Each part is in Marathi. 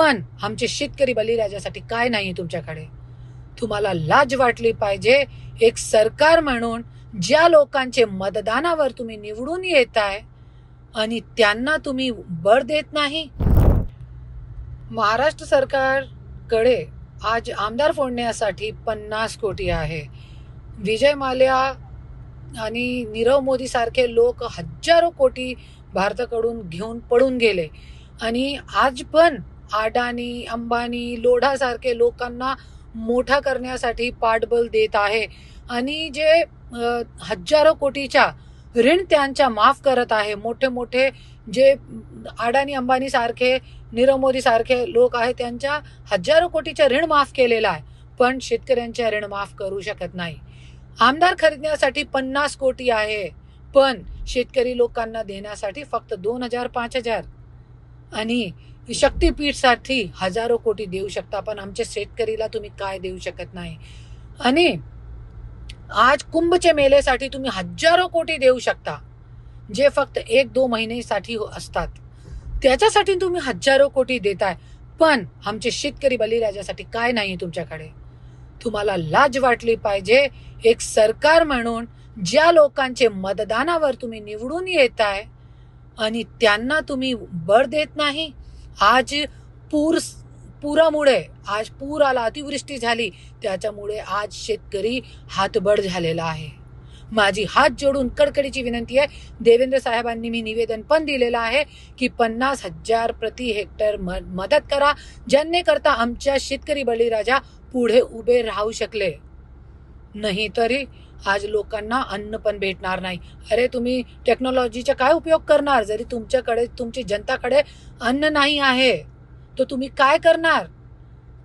पण आमचे शेतकरी बलिराजासाठी काय नाही तुमच्याकडे? तुम्हाला लाज वाटली पाहिजे. एक सरकार म्हणून ज्या लोकांचे मतदानावर तुम्ही निवडून येताय आणि त्यांना तुम्ही बळ देत नाही. महाराष्ट्र सरकारकडे आज आमदार फोडण्यासाठी पन्नास कोटी आहे. विजय माल्या आणि नीरव मोदी सारखे लोक हजारो कोटी भारताकडून घेऊन पळून गेले. आणि आज पण अडाणी अंबानी लोढासारखे लोकांना मोठा करण्यासाठी पाठबल देत आहे. आणि जे हजारो कोटीच्या ऋण त्यांच्या माफ करत आहे. मोठे मोठे जे अडाणी अंबानी सारखे नीरव मोदी सारखे लोक आहेत त्यांच्या हजारो कोटीचे ऋण माफ केलेलं आहे. पण शेतकऱ्यांचे ऋण माफ करू शकत नाही. आमदार खरीदण्यासाठी पन्नास कोटी आहे. पण शेतकरी लोकांना देण्यासाठी फक्त दोन हजार पाच हजार. आणि शक्तीपीठसाठी हजारो कोटी देऊ शकता. पण आमच्या शेतकरीला तुम्ही काय देऊ शकत नाही? आणि आज कुंभच्या मेलेसाठी तुम्ही हजारो कोटी देऊ शकता. जे फक्त एक दो महिनेसाठी असतात. त्याच्यासाठी तुम्ही हजारो कोटी देताय. पण आमचे शेतकरी बलिराजासाठी काय नाही तुमच्याकडे? तुम्हाला लाज वाटली पाहिजे. एक सरकार म्हणून ज्या लोकांचे मतदानावर तुम्ही निवडून येताय आणि त्यांना तुम्ही बळ देत नाही आज पूर पुरामुळे आज पूर आला अतिवृष्टी झाली त्याच्यामुळे आज शेतकरी हातबड झालेला आहे. माझी हात जोडून कडकडीची विनंती आहे देवेंद्र साहेबांनी मी निवेदन पण दिलेलं आहे की पन्नास हजार प्रति हेक्टर म मदत करा ज्यांनीकरता आमच्या शेतकरी बळीराजा पुढे उभे राहू शकले. नाही तरी आज लोकांना अन्न पण भेटणार नाही. अरे तुम्ही टेक्नॉलॉजीचा काय उपयोग करणार? जरी तुमच्याकडे तुमची जनताकडे अन्न नाही आहे तर तुम्ही काय करणार?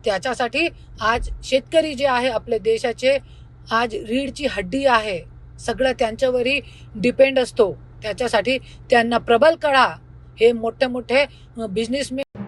त्याच्यासाठी आज शेतकरी जे आहे आपल्या देशाचे आज रीढची हड्डी आहे. सगळं त्यांच्यावरही डिपेंड असतो. त्याच्यासाठी त्यांना प्रबल कळा हे मोठे मोठे बिझनेसमॅन